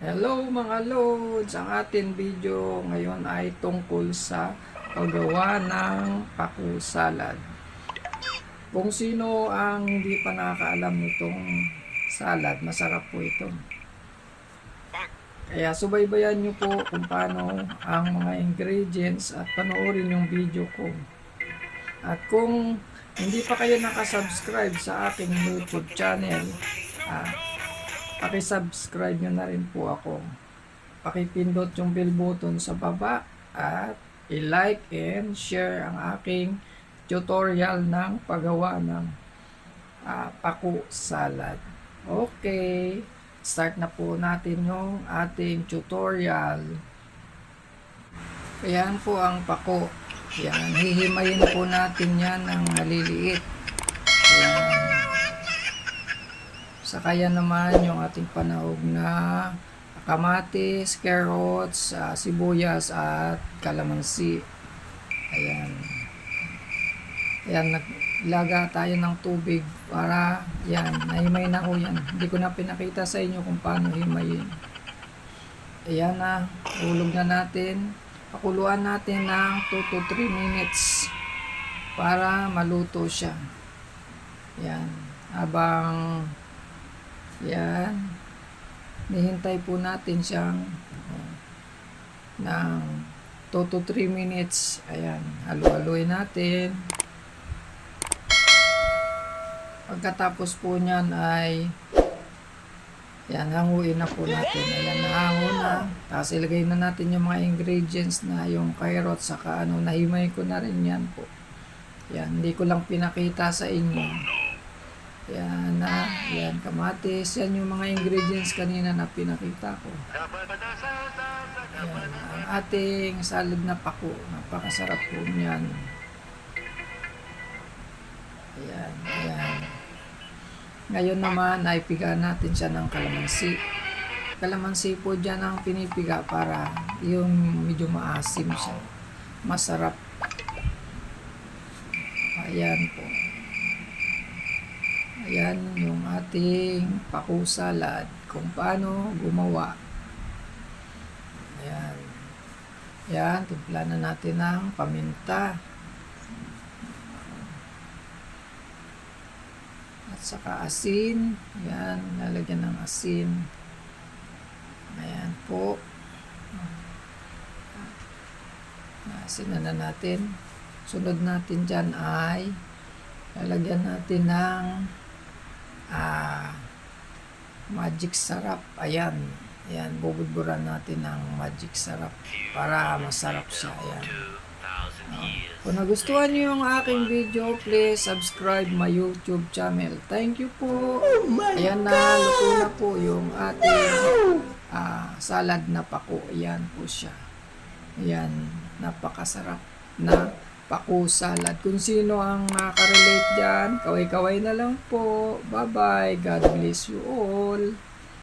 Hello mga loads! Ang ating video ngayon ay tungkol sa paggawa ng paku salad. Kung sino ang hindi pa nakakaalam nitong salad, masarap po ito. Kaya subaybayan nyo po kung paano ang mga ingredients at panoorin yung video ko. At kung hindi pa kayo nakasubscribe sa aking YouTube channel, ah, Paki-subscribe nyo na rin po ako. Pakipindot yung bell button sa baba at i-like and share ang aking tutorial ng paggawa ng ah, paku salad. Okay, start na po natin yung ating tutorial. Ayan po ang paku. Yan, hihimayin po natin yan ng maliliit. Ayan. Saka yan naman yung ating panahog na kamatis, carrots, ah, sibuyas at kalamansi. Ayan. Ayan, naglaga tayo ng tubig para yan, nahimay na ko yan. Hindi ko na pinakita sa inyo kung paano himayin. Ayan na, hulog na natin. Pakuluan natin ng 2 to 3 minutes para maluto siya. Yan. Habang yan. Nihintay po natin siyang oh, ng 2 to 3 minutes. Ayan. Halu-haluin natin. Pagkatapos po niyan ay yan, hanguin na po natin. Ayan, nahango na. Tapos ilagay na natin yung mga ingredients na yung carrots saka ano, nahimay ko na rin yan po. Yan, hindi ko lang pinakita sa inyo. Yan na, yan kamatis, yan yung mga ingredients kanina na pinakita ko. Yan, ang ating salad na pako, napakasarap po niyan. Ayan, ayan. Ngayon naman ay piga natin siya ng kalamansi. Kalamansi po dyan ang pinipiga para yung medyo maasim siya. Masarap. Ayan po. Ayan yung ating paku salad kung paano gumawa. Ayan. Ayan, timpla na natin ng paminta. At saka asin. Ayan, lalagyan ng asin. Ayan po. Asin na natin. Sunod natin dyan ay lalagyan natin ng ah, magic sarap. Ayan. Ayan, bubudburan natin ng magic sarap para masarap siya. Ayan. Kung nagustuhan niyo yung aking video, please subscribe my YouTube channel. Thank you po. Ayan na, luto na po yung ating ah, salad na pako. Ayan po siya. Ayan, napakasarap na pako salad. Kung sino ang makarelate dyan, kaway-kaway na lang po. Bye-bye. God bless you all.